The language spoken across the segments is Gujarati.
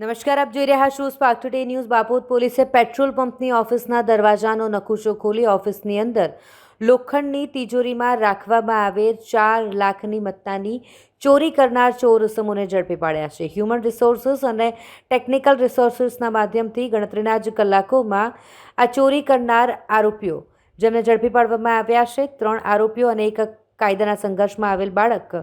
નમસ્કાર, આપ જોઈ રહ્યા છો સ્પાર્ક ટુડે ન્યૂઝ બાપોદ પોલીસે પેટ્રોલ પંપની ઓફિસના દરવાજાનો નકુશો ખોલી ઓફિસની અંદર લોખંડની તિજોરીમાં રાખવામાં આવેલ ચાર લાખની મત્તાની ચોરી કરનાર ચોર સમૂહને ઝડપી પાડ્યા છે. હ્યુમન રિસોર્સિસ અને ટેકનિકલ રિસોર્સિસના માધ્યમથી ગણતરીના જ કલાકોમાં આ ચોરી કરનાર આરોપીઓ જેમને ઝડપી પાડવામાં આવ્યા છે. ત્રણ આરોપીઓ અને એક કાયદાના સંઘર્ષમાં આવેલ બાળક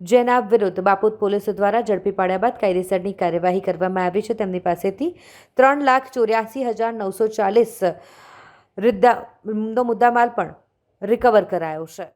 જેના વિરુદ્ધ બાપુત પોલીસ દ્વારા ઝડપી પાડ્યા બાદ કાયદેસરની કાર્યવાહી કરવામાં આવી છે. તેમની પાસેથી ત્રણ લાખ ચોર્યાસી હજાર નવસો ચાલીસ મુદ્દામાલ પણ રિકવર કરાયો છે.